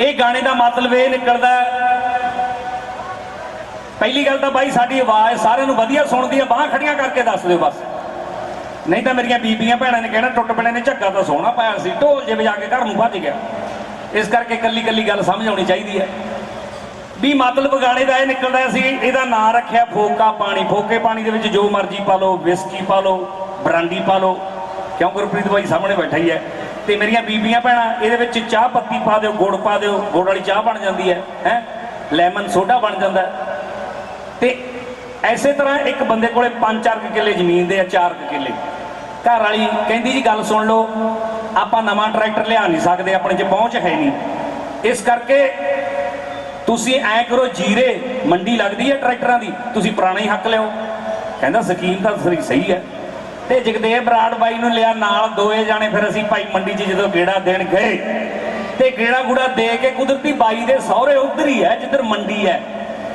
ਇਹ ਗਾਣੇ ਦਾ ਮਤਲਬ ਇਹ ਨਿਕਲਦਾ ਪਹਿਲੀ ਗੱਲ ਤਾਂ ਬਾਈ ਸਾਡੀ ਆਵਾਜ਼ ਸਾਰਿਆਂ ਨੂੰ ਵਧੀਆ ਸੁਣਦੀ ਹੈ, ਬਾਹਾਂ ਖੜੀਆਂ ਕਰਕੇ ਦੱਸ ਦਿਓ ਬਸ। ਨਹੀਂ ਤਾਂ ਮੇਰੀਆਂ ਬੀਬੀਆਂ ਭੈਣਾਂ ਨੇ ਕਹਿਣਾ, ਟੁੱਟ ਪੈਣੇ ਨੇ, ਝੱਗਾ ਤਾਂ ਸੋਹਣਾ ਪਾਇਆ ਸੀ, ਢੋਲ ਜੇ ਵਜਾ ਕੇ ਘਰ ਨੂੰ ਭੱਜ ਗਿਆ। ਇਸ ਕਰਕੇ ਕੱਲੀ ਕੱਲੀ ਗੱਲ ਸਮਝ ਆਉਣੀ ਚਾਹੀਦੀ ਹੈ। ਵੀ ਮਤਲਬ ਗਾਣੇ ਦਾ ਇਹ ਨਿਕਲਦਾ ਸੀ ਇਹਦਾ ਨਾਂ ਰੱਖਿਆ, ਫੋਕਾ ਪਾਣੀ। ਫੋਕੇ ਪਾਣੀ ਦੇ ਵਿੱਚ ਜੋ ਮਰਜ਼ੀ ਪਾ ਲਓ ਵਿਸਕੀ ਪਾ ਲਓ, ਬਰਾਂਡੀ ਪਾ ਲਓ। ਕਿਉਂ ਗੁਰਪ੍ਰੀਤ ਬਾਈ ਸਾਹਮਣੇ ਬੈਠਾ ਹੀ ਹੈ? ਤੇ ਮੇਰੀਆਂ ਬੀਬੀਆਂ ਭੈਣਾਂ, ਇਹਦੇ ਵਿੱਚ ਚਾਹ ਪੱਤੀ ਪਾ ਦਿਓ, ਗੁੜ ਪਾ ਦਿਓ, ਗੁੜ ਵਾਲੀ ਚਾਹ ਬਣ ਜਾਂਦੀ ਹੈ ਹੈ? ਲੈਮਨ ਸੋਡਾ ਬਣ ਜਾਂਦਾ ਹੈ। ਤੇ ਐਸੇ ਤਰ੍ਹਾਂ ਇੱਕ ਬੰਦੇ ਕੋਲੇ 5-4 ਕਿੱਲੇ ਜ਼ਮੀਨ ਦੇ ਆ 4 ਕਿੱਲੇ। ਘਰ ਵਾਲੀ ਕਹਿੰਦੀ ਜੀ, ਗੱਲ ਸੁਣ ਲਓ, ਆਪਾਂ ਨਵਾਂ ਟਰੈਕਟਰ ਲਿਆ ਨਹੀਂ ਸਕਦੇ, ਆਪਣੇ 'ਚ ਪਹੁੰਚ ਹੈ ਨਹੀਂ। ਇਸ ਕਰਕੇ ਤੁਸੀਂ ਐ ਕਰੋ, ਜੀਰੇ, ਮੰਡੀ ਲੱਗਦੀ ਹੈ ਟਰੈਕਟਰਾਂ ਦੀ, ਤੁਸੀਂ ਪੁਰਾਣਾ ਹੀ ਹੱਕ ਲਿਓ ਕਹਿੰਦਾ ਸਕੀਮ ਤਾਂ ਸਹੀ ਹੈ। ਤੇ ਜਗਦੇਵ ਬਰਾੜ ਬਾਈ ਨੂੰ ਲਿਆ ਨਾਲ ਦੋਏ ਜਾਣੇ, ਫਿਰ ਅਸੀਂ ਭਾਈ ਮੰਡੀ 'ਚ ਜਦੋਂ ਗੇੜਾ ਦੇਣ ਗਏ, ਤੇ ਗੇੜਾ ਗੂੜਾ ਦੇ ਕੇ ਕੁਦਰਤੀ ਬਾਈ ਦੇ ਸਹੁਰੇ ਉਧਰ ਹੀ ਹੈ ਜਿੱਧਰ ਮੰਡੀ ਹੈ।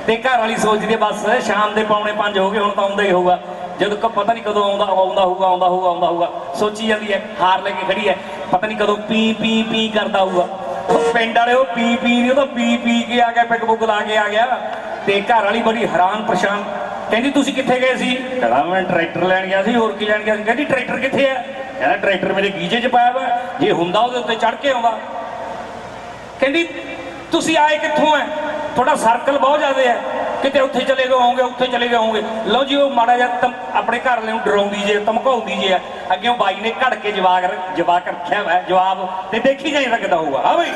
ਤੇ ਘਰ ਵਾਲੀ ਸੋਚਦੀ ਬਸ ਸ਼ਾਮ ਦੇ ਪੌਣੇ 5 ਹੋ ਗਏ, ਹੁਣ ਤਾਂ ਆਉਂਦਾ ਹੀ ਹੋਊਗਾ। ਜਦੋਂ ਕ, ਪਤਾ ਨਹੀਂ ਕਦੋਂ ਆਉਂਦਾ ਆਉਂਦਾ ਹੋਊਗਾ ਆਉਂਦਾ ਹੋਊਗਾ ਆਉਂਦਾ ਹੋਊਗਾ। ਸੋਚੀ ਜਾਂਦੀ ਹੈ, ਹਾਰ ਲੈ ਕੇ ਖੜੀ ਹੈ। ਪਤਾ ਨਹੀਂ ਕਦੋਂ ਪੀ ਪੀ ਪੀ ਕਰਦਾ ਹੋਊਗਾ। ਉਹ ਪਿੰਡ ਵਾਲੇ ਉਹ ਪੀ ਪੀ ਨਹੀਂ ਉਹ ਤਾਂ ਪੀ ਪੀ ਕੇ ਆ ਗਿਆ ਪਿਕ ਬੁੱਕ ਲਾ ਕੇ ਆ ਗਿਆ। ਤੇ ਘਰ ਵਾਲੀ ਬੜੀ ਹੈਰਾਨ ਪਰੇਸ਼ਾਨ ਕਹਿੰਦੀ, ਤੁਸੀਂ ਕਿੱਥੇ ਗਏ ਸੀ? ਕਹਿੰਦਾ, ਮੈਂ ਟਰੈਕਟਰ ਲੈਣ ਗਿਆ ਸੀ, ਹੋਰ ਕੀ ਲੈਣ ਗਿਆ ਸੀ? ਕਹਿੰਦੀ, ਟਰੈਕਟਰ ਕਿੱਥੇ ਆ? ਕਹਿੰਦਾ, ਟਰੈਕਟਰ ਮੇਰੇ ਗੀਜੇ 'ਚ ਪਾਇਆ ਵਾ, ਜੇ ਹੁੰਦਾ ਉਹਦੇ ਉੱਤੇ ਚੜ ਕੇ ਆਉਂਦਾ। ਕਹਿੰਦੀ, ਤੁਸੀਂ ਆਏ ਕਿੱਥੋਂ ਹੈ ਤੁਹਾਡਾ ਸਰਕਲ ਬਹੁਤ ਜ਼ਿਆਦਾ ਹੈ ਕਿਤੇ ਉੱਥੇ ਚਲੇ ਗਏ ਹੋਵੋਗੇ, ਉੱਥੇ ਚਲੇ ਗਏ ਹੋਵੋਗੇ। ਲਓ ਜੀ, ਉਹ ਮਾੜਾ ਜਿਹਾ ਤਮ- ਆਪਣੇ ਘਰ ਨੂੰ ਡਰਾਉਂਦੀ ਜੇ, ਧਮਕਾਉਂਦੀ ਜੇ ਅੱਗੇ ਉਹ ਬਾਈ ਨੇ ਘੜ ਕੇ ਜਵਾਕ ਰ- ਜਵਾਕ ਰੱਖਿਆ ਵਾ, ਜਵਾਬ, ਤੇ ਦੇਖੀ ਜਾਈ ਸਕਦਾ ਹੋਊਗਾ। ਹਾਂ ਬਈ।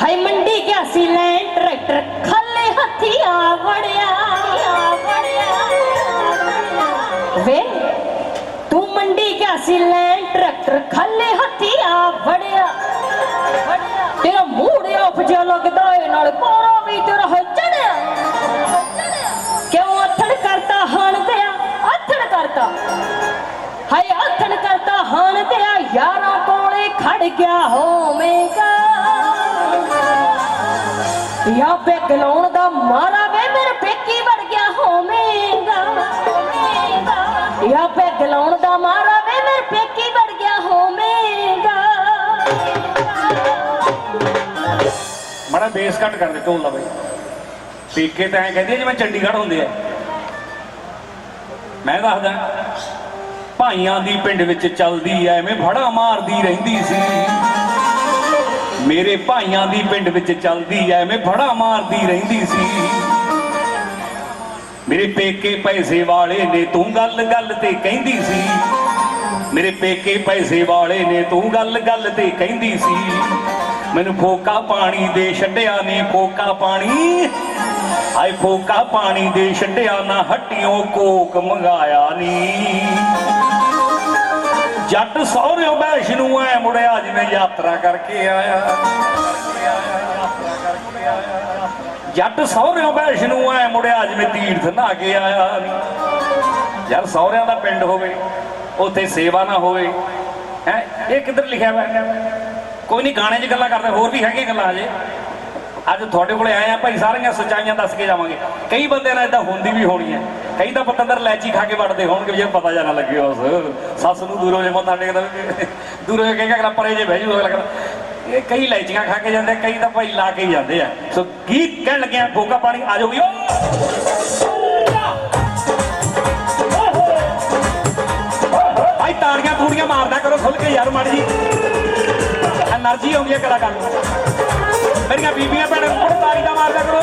ਹਾਈ ਮੰਡੀ ਗਿਆ ਸੀ ਲੈਣ, ਟਰੈਕਟਰ ਖੱਲੇ ਹੱਥੀ ਆ ਵੜਿਆ ਆ ਵੜਿਆ। ਵੇ, ਤੂੰ ਮੰਡੀ ਗਿਆ ਸੀ ਲੈਣ, ਟਰੈਕਟਰ ਯਾ ਬੈਗ ਲਾਉਣ ਦਾ ਮਾਰਾ ਵੇ, ਮੇਰੇ ਪੇਕੀ ਵੜ ਗਿਆ ਹੋਵੇਗਾ। ਯਾ ਬੈਗ ਲਾਉਣ ਦਾ ਮਾਰਾ ਵੇ, ਮੇਰੇ ਪੇਕੀ ਵੜ ਗਿਆ ਹੋਵੇਗਾ। ਮਾੜਾ ਬੇਸ ਕੱਟ ਕਰ ਦੇ ਢੋਲ ਦਾ ਬਈ। ਪੀਕੇ ਤਾਂ ਐ ਕਹਿੰਦੇ ਜਿਵੇਂ ਚੰਡੀਗੜ੍ਹ ਹੁੰਦੇ ਆ। ਮੈਂ ਦੱਸਦਾ, ਭਾਈਆਂ ਦੀ ਪਿੰਡ ਵਿੱਚ ਚੱਲਦੀ ਐ ਐਵੇਂ ਫੜਾ ਮਾਰਦੀ ਰਹਿੰਦੀ ਸੀ। ਮੇਰੇ ਭਾਈਆਂ ਦੀ ਪਿੰਡ ਵਿੱਚ ਚੱਲਦੀ ਐ, ਐਵੇਂ ਫੜਾ ਮਾਰਦੀ ਰਹਿੰਦੀ ਸੀ। ਮੇਰੇ ਪੇਕੇ ਪੈਸੇ ਵਾਲੇ ਨੇ ਤੂੰ ਗੱਲ ਗੱਲ ਤੇ ਕਹਿੰਦੀ ਸੀ। ਮੇਰੇ ਪੇਕੇ ਪੈਸੇ ਵਾਲੇ ਨੇ ਤੂੰ ਗੱਲ ਗੱਲ ਤੇ ਕਹਿੰਦੀ ਸੀ। ਮੈਨੂੰ ਫੋਕਾ ਪਾਣੀ ਦੇ ਛੱਡਿਆ ਨੀ ਫੋਕਾ ਪਾਣੀ। ਆਏ ਫੋਕਾ ਪਾਣੀ ਦੇ ਛੱਡਿਆ ਨਾ ਹੱਟਿਓ, ਕੋਕ ਮੰਗਾਇਆ ਨੀ। ਜੱਟ ਸਹੁਰਿਓ ਬੈਸ਼ ਨੂੰ ਐ ਮੁੜਿਆ, ਜਿਵੇਂ ਯਾਤਰਾ ਕਰਕੇ ਆਇਆ। ਜੱਟ ਸਹੁਰਿਓ ਬੈਸ਼ ਨੂੰ ਐ ਮੁੜਿਆ, ਜਿਵੇਂ ਤੀਰਥ ਨਹਾ ਕੇ ਆਇਆ। ਨੀ ਯਾਰ ਸਹੁਰਿਆਂ ਦਾ ਪਿੰਡ ਹੋਵੇ, ਉੱਥੇ ਸੇਵਾ ਨਾ ਹੋਵੇ, ਹੈ, ਇਹ ਕਿੱਧਰ ਲਿਖਿਆ ਹੋਇਆ ਕੋਈ ਨਹੀਂ, ਗਾਣੇ 'ਚ ਗੱਲਾਂ ਕਰਦੇ, ਹੋਰ ਵੀ ਹੈਗੀਆਂ ਗੱਲਾਂ ਹਜੇ। ਅੱਜ ਤੁਹਾਡੇ ਕੋਲੇ ਆਏ ਆ, ਭਾਈ ਸਾਰੀਆਂ ਸੱਚਾਈਆਂ ਦੱਸ ਕੇ ਜਾਵਾਂਗੇ। ਕਈ ਬੰਦੇ ਨਾਲ ਇਦਾਂ ਹੁੰਦੀ ਵੀ ਹੋਣੀ ਹੈ। ਕਈ ਤਾਂ ਪਤੰਦਰ ਲੈਚੀ ਖਾ ਕੇ ਵੜਦੇ ਹੋਣਗੇ ਜੇ ਪਤਾ ਜਾਣਾ ਲੱਗੇ ਉਸ। ਸੱਸ ਨੂੰ ਦੂਰੋਂ ਜੇ ਮੱਥਾ ਟੇਕਦਾ ਦੂਰੋਂ ਜੇ ਕਹੇਗਾ ਅਗਲਾ ਪਰੇ ਜੇ ਬਹਿ ਜੂ, ਅਗਲਾ ਇਹ ਕਈ ਲੈਚੀਆਂ ਖਾ ਕੇ ਜਾਂਦੇ ਕਈ ਤਾਂ ਭਾਈ ਲਾ ਕੇ ਹੀ ਜਾਂਦੇ ਆ। ਸੋ ਕੀ ਕਹਿਣ ਲੱਗਿਆ ਗੋਗਾ ਪਾਣੀ, ਆ ਜਾਓ ਵੀ ਭਾਈ ਤਾੜੀਆਂ ਤੂੜੀਆਂ ਮਾਰਦਾ ਕਰੋ ਖੁੱਲ ਕੇ ਯਾਰ ਮਾੜੀ ਜੀ ਐਨਰਜੀ ਆਉਂਦੀ ਹੈ ਕਲਾਕਾਰ ਨੂੰ ਮੇਰੀਆਂ ਬੀਬੀਆਂ ਭੈਣਾਂ ਨੂੰ ਤਾੜੀ ਦਾ ਮਾਰਦਾ ਕਰੋ।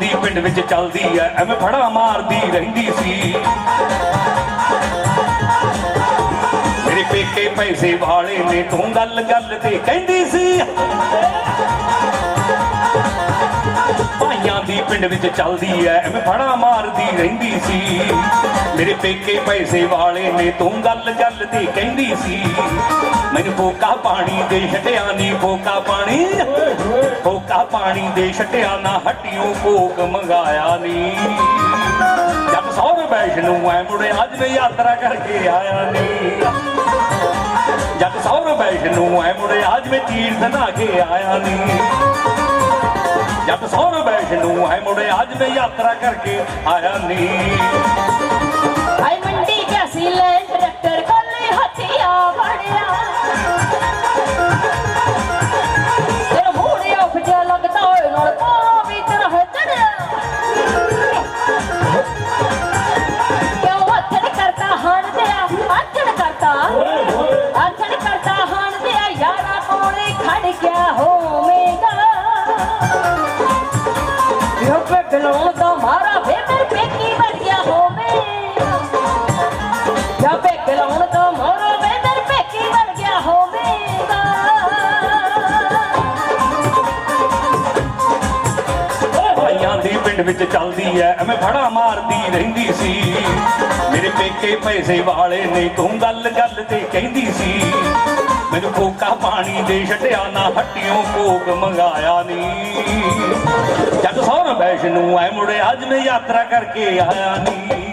ਭਾਈਆਂ ਪਿੰਡ ਵਿੱਚ ਚੱਲਦੀ ਐ, ਐਵੇਂ ਫੜਾ ਮਾਰਦੀ ਰਹਿੰਦੀ ਸੀ। ਮੇਰੇ ਪੇਕੇ ਪੈਸੇ ਵਾਲੇ ਨੇ ਤੂੰ ਗੱਲ ਗੱਲ ਤੇ ਕਹਿੰਦੀ ਸੀ। ਭਾਈਆਂ ਪਿੰਡ ਵਿੱਚ ਚੱਲਦੀ ਐ। ਐਵੇਂ ਫੜਾ ਮਾਰਦੀ ਰਹਿੰਦੀ ਸੀ। ਮੇਰੇ ਪੇਕੇ ਪੈਸੇ ਵਾਲੇ ਨੇ ਤੂੰ ਗੱਲ ਗੱਲ ਕਹਿੰਦੀ ਸੀ। ਮੈਨੂੰ ਫੋਕਾ ਪਾਣੀ ਦੇ ਛਟਿਆ ਨਹੀਂ ਫੋਕਾ ਪਾਣੀ। ਫੋਕਾ ਪਾਣੀ ਦੇ ਛਟਿਆ ਨਾ ਹੱਟਿਓ ਭੋਗ ਮੰਗਾਇਆ ਨੀ। ਜਦ ਸੌਰ ਵੈਸ਼ਨੂ ਐ ਮੁੜੇ ਅੱਜ ਮੈਂ ਯਾਤਰਾ ਕਰਕੇ ਆਇਆ ਨੀ। ਜਦ ਸੌਰ ਵੈਸ਼ਨੂ ਐ ਮੁੜੇ ਅੱਜ ਮੈਂ ਤੀਰਥ ਨਾ ਕੇ ਆਇਆ ਨੀ। ਜਦ ਸੌਰ ਵੈਸ਼ਨੂ ਐ ਮੁੜੇ ਅੱਜ ਮੈਂ ਯਾਤਰਾ ਕਰਕੇ ਆਇਆ ਨੀ। ਆਈ ਮੰਡੀ ਕੈਸੀ ਲੈ ਪਿੰਡ ਵਿੱਚ ਚੱਲਦੀ ਐ, ਐਵੇਂ ਫੜਾ ਮਾਰਦੀ ਰਹਿੰਦੀ ਸੀ। ਮੇਰੇ ਪੇਕੇ ਪੈਸੇ ਵਾਲੇ ਨੇ ਤੂੰ ਗੱਲ ਗੱਲ ਤੇ ਕਹਿੰਦੀ ਸੀ, ਮੈਨੂੰ ਕੋਕਾ ਪਾਣੀ ਦੇ ਛਟਿਆ ਨਾ, ਹੱਟਿਓ ਕੋਕ ਮੰਗਾਇਆ ਨੀ। ਜੱਟ ਸੌਰ ਵੈਸ਼ਨੂ ਐ, ਮੁੜੇ ਅੱਜ ਮੈਂ ਯਾਤਰਾ ਕਰਕੇ ਆਇਆ ਨੀ।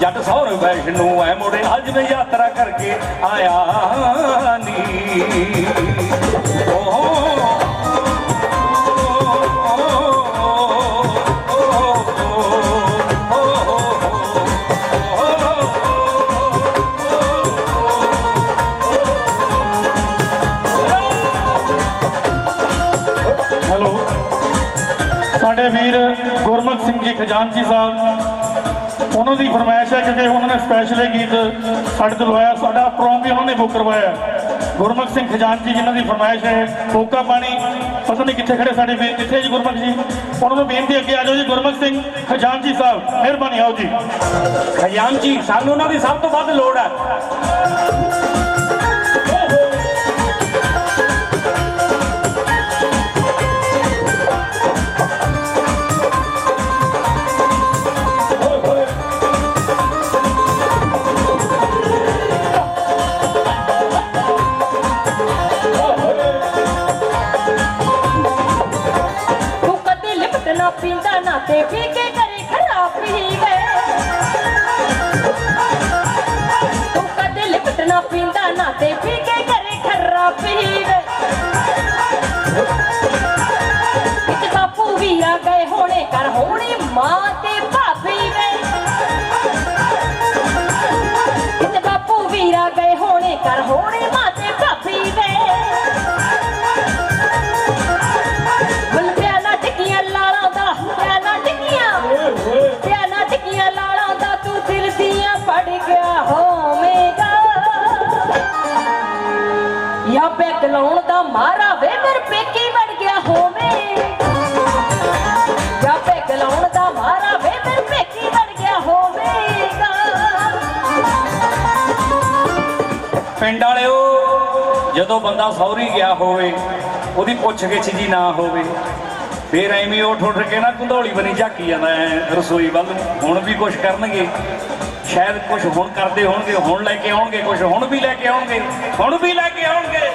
ਜੱਟ ਸੌਰ ਵੈਸ਼ਨੂ ਐ, ਮੁੜੇ ਅੱਜ ਮੈਂ ਯਾਤਰਾ ਕਰਕੇ ਆਇਆ ਨੀ। ਖਜ਼ਾਨਚੀ ਸਾਹਿਬ, ਉਹਨਾਂ ਦੀ ਫਰਮਾਇਸ਼ ਹੈ ਕਿਉਂਕਿ ਉਹਨਾਂ ਨੇ ਸਪੈਸ਼ਲ ਇਹ ਗੀਤ ਸਾਡੇ ਤੋਂ ਲਵਾਇਆ, ਸਾਡਾ ਪ੍ਰੋਮ ਵੀ ਉਹਨਾਂ ਨੇ ਬੁੱਕ ਕਰਵਾਇਆ। ਗੁਰਮੁਖ ਸਿੰਘ ਖਜ਼ਾਨਚੀ ਜਿਨ੍ਹਾਂ ਦੀ ਫਰਮਾਇਸ਼ ਹੈ, ਕੋਕਾ ਪਾਣੀ, ਪਤਾ ਨਹੀਂ ਕਿੱਥੇ ਖੜੇ ਸਾਡੇ ਵੀਰ, ਕਿੱਥੇ ਜੀ ਗੁਰਮੁਖ ਜੀ? ਉਹਨਾਂ ਨੂੰ ਬੇਨਤੀ ਅੱਗੇ ਆ ਜਾਓ ਜੀ ਗੁਰਮੁਖ ਸਿੰਘ ਖਜ਼ਾਨਚੀ ਸਾਹਿਬ, ਮਿਹਰਬਾਨੀ, ਆਓ ਜੀ। ਖਜ਼ਾਨਚੀ, ਸਾਨੂੰ ਉਹਨਾਂ ਦੀ ਸਭ ਤੋਂ ਵੱਧ ਲੋੜ ਹੈ। ਪਿੰਡ ਵਾਲਿਓ, ਜਦੋਂ ਬੰਦਾ ਸੌਰੀ ਗਿਆ ਹੋਵੇ, ਉਹਦੀ ਪੁੱਛ ਗਿੱਛ ਜੀ ਨਾ ਹੋਵੇ, ਫੇਰ ਐਵੇਂ ਉਹ ਉੱਠ ਕੇ ਨਾ ਕੁੰਧੌਲੀ ਬਣੀ ਝਾਕੀ ਜਾਂਦਾ ਰਸੋਈ ਵੱਲ। ਹੁਣ ਵੀ ਕੁਝ ਕਰਨਗੇ, ਸ਼ਾਇਦ ਕੁਝ ਹੁਣ ਕਰਦੇ ਹੋਣਗੇ, ਹੁਣ ਲੈ ਕੇ ਆਉਣਗੇ ਕੁਝ ਹੁਣ ਵੀ ਲੈ ਕੇ ਆਉਣਗੇ, ਹੁਣ ਵੀ ਲੈ ਕੇ ਆਉਣਗੇ।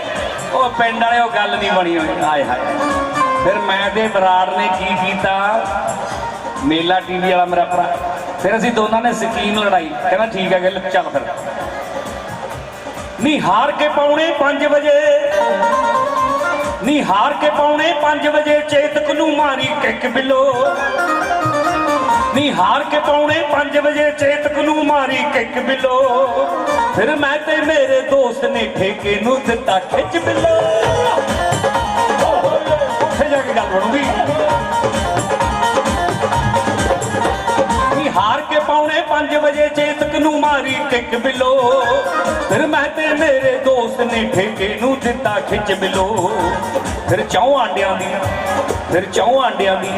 ਉਹ ਪਿੰਡ ਵਾਲਿਓ ਗੱਲ ਨਹੀਂ ਬਣੀ ਹੋਈ। ਹਾਏ ਹਾਏ। ਫਿਰ ਮੈਂ ਤੇ ਬਰਾੜ ਨੇ ਕੀ ਕੀਤਾ? ਮੇਲਾ ਟੀਵੀ ਵਾਲਾ ਮੇਰਾ ਭਰਾ। ਫਿਰ ਅਸੀਂ ਦੋਨਾਂ ਨੇ ਸਕੀਮ ਲੜਾਈ। ਕਹਿੰਦਾ ਠੀਕ ਹੈ ਗੱਲ ਚੱਲ ਫਿਰ। ਨੀ ਹਾਰ ਕੇ ਪਾਉਣੇ 5 ਵਜੇ। ਨੀ ਹਾਰ ਕੇ ਪਾਉਣੇ 5 ਵਜੇ ਚੇਤਕ ਨੂੰ ਮਾਰੀ ਕਿੱਕ ਬਿੱਲੋ। ਨੀ ਹਾਰ ਕੇ ਪਾਉਣੇ 5 ਵਜੇ ਚੇਤਕ ਨੂੰ ਮਾਰੀ ਕਿੱਕ ਬਿੱਲੋ। ਫਿਰ ਮੈਂ ਤੇ ਮੇਰੇ ਦੋਸਤ ਨੇ ਠੇਕੇ ਨੂੰ ਦਿੱਤਾ ਖਿੱਚ ਬਿੱਲੋ। ਉੱਥੇ ਜਾ ਕੇ ਗੱਲ ਬਣੂਗੀ। ਨੀ ਹਾਰ ਕੇ ਪਾਉਣੇ 5 ਵਜੇ ਚੇਤਕ ਮਾਰੀ ਟਿਕ ਬਿਲੋ। ਫਿਰ ਮੈਂ ਤੇ ਮੇਰੇ ਦੋਸਤ ਨੇ ਠੇਕੇ ਨੂੰ ਦਿੱਤਾ ਖਿੱਚ ਬਿਲੋ। ਫਿਰ ਚੌਂ ਆਂਡਿਆਂ ਦੀ, ਫਿਰ ਚੌਂ ਆਂਡਿਆਂ ਦੀ,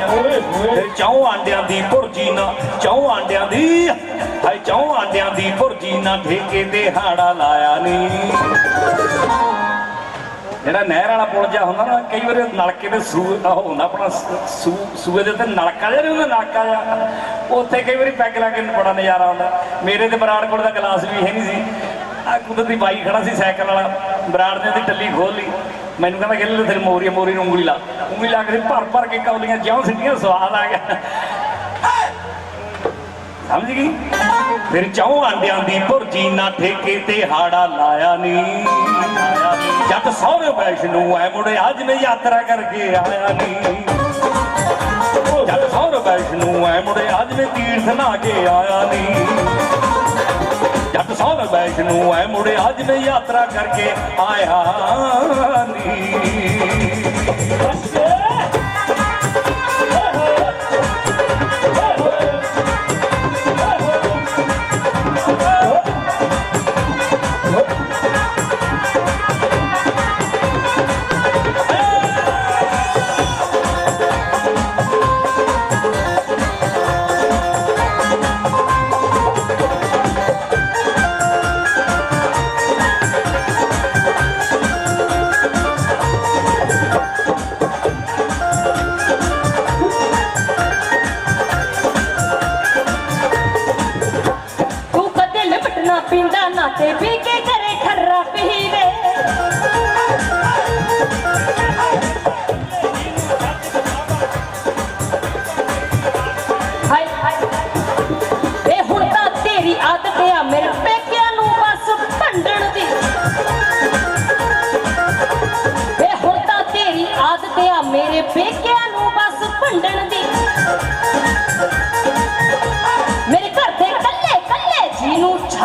ਫਿਰ ਚੌਂ ਆਂਡਿਆਂ ਦੀ ਭੁਰਜੀ ਨਾ, ਚੌਂ ਆਂਡਿਆਂ ਦੀ, ਹਾਏ ਚੌਂ ਆਂਡਿਆਂ ਦੀ ਭੁਰਜੀ ਨਾ ਠੇਕੇ ਤੇ ਹਾੜਾ ਲਾਇਆ ਨੀ। ਜਿਹੜਾ ਨਹਿਰ ਵਾਲਾ ਪੁਲ ਜਿਹਾ ਹੁੰਦਾ ਨਾ, ਕਈ ਵਾਰੀ ਨਲਕੇ ਦੇ ਸੂ ਉਹ ਹੁੰਦਾ ਆਪਣਾ ਸੂਏ ਦੇ ਉੱਤੇ ਨਲਕਾ ਜਿਹਾ ਨਹੀਂ ਹੁੰਦਾ, ਨਲਕਾ ਜਿਹਾ। ਉੱਥੇ ਕਈ ਵਾਰੀ ਪੈਗ ਲਾ ਕੇ ਬੜਾ ਨਜ਼ਾਰਾ ਆਉਂਦਾ। ਮੇਰੇ ਤੇ ਬਰਾੜ ਕੋਲ ਦਾ ਗਲਾਸ ਵੀ ਹੈ ਨਹੀਂ ਸੀ। ਆ ਕੁਦਰਤੀ ਬਾਈ ਖੜਾ ਸੀ ਸਾਈਕਲ ਵਾਲਾ, ਬਰਾੜ ਨੇ ਉਹਦੀ ਟੱਲੀ ਖੋਲ ਲਈ। ਮੈਨੂੰ ਕਹਿੰਦਾ ਕਿ ਲੈ ਤੇਰੀ ਮੋਰੀ ਮੋਰੀ ਨੂੰ ਉਂਗਲੀ ਲਾ। ਉਂਗਲੀ ਲਾ ਕੇ ਭਰ ਭਰ ਕੇ ਕੌਲੀਆਂ ਜਿਉਂ ਸਿੱਟੀਆਂ, ਸਵਾਦ ਆ ਗਿਆ। ਸਮਝ ਗਈ? ਫਿਰ ਚੌਂ ਆਂਡਿਆਂ ਦੀ ਭੁਰਜੀ ਨਾ ਠੇਕੇ ਤੇ ਹਾੜਾ ਲਾਇਆ ਨੀ। ਜਦ ਸਹੁਰੇ ਵੈਸ਼ਨੂ ਐ ਮੁੜੇ ਅੱਜ ਮੈਂ ਯਾਤਰਾ ਕਰਕੇ ਆਇਆ ਨੀ। ਜਦ ਸਹੁਰੇ ਵੈਸ਼ਨੂ ਐ ਮੁੜੇ ਅੱਜ ਮੈਂ ਤੀਰਥ ਨਾ ਕੇ ਆਇਆ ਨੀ। ਜੱਟ ਸਹੁਰੇ ਵੈਸ਼ਨੂ ਐ ਮੁੜੇ ਅੱਜ ਮੈਂ ਯਾਤਰਾ ਕਰਕੇ ਆਇਆ ਨੀ।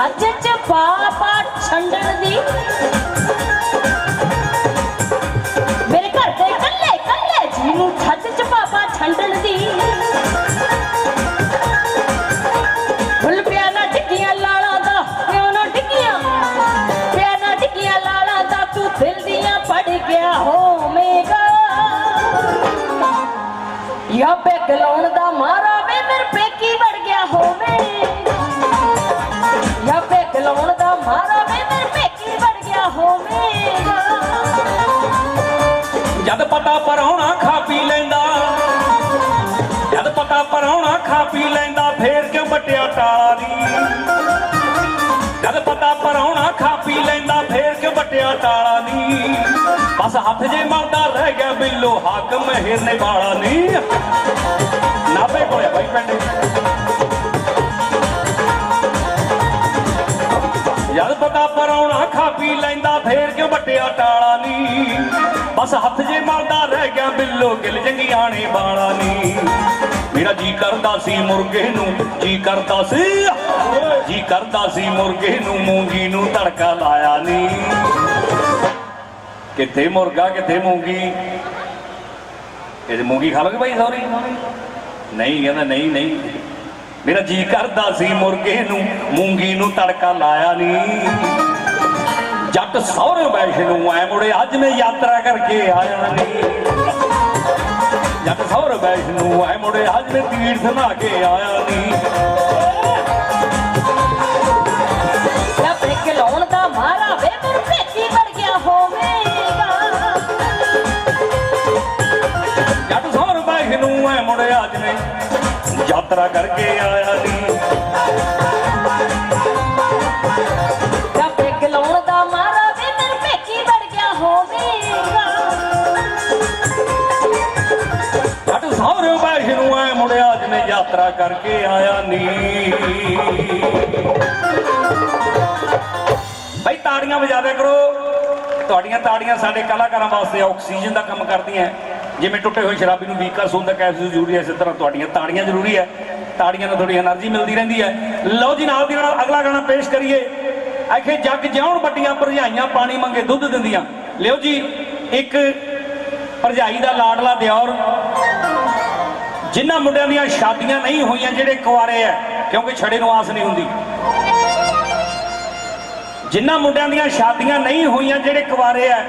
ਹੱਜ ਚ ਪਾ ਪਾ ਛੰਡਣ ਦੀ। ਮੇਰੇ ਘਰ ਦੇ ਇਕੱਲੇ ਇਕੱਲੇ ਜੀ ਨੂੰ ਛੱਜ ਚ ਹੱਥ ਜੇ ਮਲਦਾ ਰਹਿ ਗਿਆ ਬਿੱਲੋ ਹੱਕ ਮਹਿਰ ਨੇ ਬਾਲਾ ਨਾਭੇ ਕੋਲੇ ਬਾਈ ਪਿੰਡ। ਜਦ ਪਤਾ ਪਰਾਉਣਾ ਖਾ ਪੀ ਲੈਂਦਾ, ਫੇਰ ਕਿਉਂ ਵੱਟਿਆ ਟਾਲਾ ਨੀ? ਬਸ ਹੱਥ ਜੇ ਮਲਦਾ ਰਹਿ ਗਿਆ ਬਿੱਲੋ, ਗਿਲ ਜੰਗਿਆਣੇ ਬਾਲਾ ਨੀ। ਮੇਰਾ ਜੀ ਕਰਦਾ ਸੀ ਮੁਰਗੇ ਨੂੰ, ਜੀ ਕਰਦਾ ਸੀ, ਜੀ ਕਰਦਾ ਸੀ ਮੁਰਗੇ ਨੂੰ, ਮੂੰਗੀ ਨੂੰ ਤੜਕਾ ਲਾਇਆ ਨੀ। ਕਿੱਥੇ ਮੁਰਗਾ ਕਿੱਥੇ ਮੂੰਗੀ। ਇਹ ਮੂੰਗੀ ਖਾ ਲੋਗੇ ਭਾਈ ਸੌਰੀ? ਨਹੀਂ, ਕਹਿੰਦਾ ਨਹੀਂ ਨਹੀਂ। ਮੇਰਾ ਜੀ ਕਰਦਾ ਸੀ ਮੁਰਗੇ ਨੂੰ, ਮੂੰਗੀ ਨੂੰ ਤੜਕਾ ਲਾਇਆ ਨਹੀਂ। ਜੱਟ ਸਹੁਰੇ ਵੈਸ਼ਨੂੰ ਐ ਮੁੜੇ, ਅੱਜ ਮੈਂ ਯਾਤਰਾ ਕਰਕੇ ਆਇਆ ਨਹੀਂ। ਜੱਟ ਸਹੁਰੇ ਵੈਸ਼ਨੂੰ ਐ ਮੁੜੇ, ਅੱਜ ਮੈਂ ਤੀਰਥ ਨਾ ਕੇ ਆਇਆ ਨਹੀਂ। ਯਾ ਪੇ ਗਲਾਉਣ ਦਾ ਹੋਵੇਗਾ। ਜੱਟ ਸਹੁਰੇ ਵੈਸ਼ਨੂੰ ਐ ਮੁੜੇ ਅੱਜ ਮੈਂ ਯਾਤਰਾ ਕਰਕੇ ਆਇਆ ਨਹੀਂ। ਬਈ ਤਾੜੀਆਂ ਵਜਾ ਦਿਆ ਕਰੋ। ਤੁਹਾਡੀਆਂ ਤਾੜੀਆਂ ਸਾਡੇ ਕਲਾਕਾਰਾਂ ਵਾਸਤੇ ਆਕਸੀਜਨ ਦਾ ਕੰਮ ਕਰਦੀਆਂ। ਜਿਵੇਂ ਟੁੱਟੇ ਹੋਏ ਸ਼ਰਾਬੀ ਨੂੰ ਵੀਕਰ ਸੋਨ ਕੈਪਸੂਲ ਜ਼ਰੂਰੀ ਹੈ, ਇਸੇ ਤਰ੍ਹਾਂ ਤੁਹਾਡੀਆਂ ਤਾੜੀਆਂ ਜ਼ਰੂਰੀ ਹੈ। ਤਾੜੀਆਂ ਨਾਲ ਥੋੜੀ એનર્ਜੀ ਮਿਲਦੀ ਰਹਿੰਦੀ ਹੈ। ਲਓ ਜੀ, ਨਾਲ ਦੀ ਨਾਲ ਅਗਲਾ ਗਾਣਾ ਪੇਸ਼ ਕਰੀਏ। ਆਖੇ ਜੱਗ ਜਿਉਣ ਵੱਡੀਆਂ ਭਰਜਾਈਆਂ ਪਾਣੀ ਮੰਗੇ ਦੁੱਧ ਦਿੰਦੀਆਂ। ਲਿਓ ਜੀ, ਇੱਕ ਭਰਜਾਈ ਦਾ ਲਾਡਲਾ ਦਿਓਰ। ਜਿਨ੍ਹਾਂ ਮੁੰਡਿਆਂ ਦੀਆਂ ਸ਼ਾਦੀਆਂ ਨਹੀਂ ਹੋਈਆਂ ਜਿਹੜੇ ਕੁਆਰੇ ਆ ਕਿਉਂਕਿ ਛੜੇ ਨੂੰ ਆਸ ਨਹੀਂ ਹੁੰਦੀ। ਜਿਨ੍ਹਾਂ ਮੁੰਡਿਆਂ ਦੀਆਂ ਸ਼ਾਦੀਆਂ ਨਹੀਂ ਹੋਈਆਂ ਜਿਹੜੇ ਕੁਆਰੇ ਆ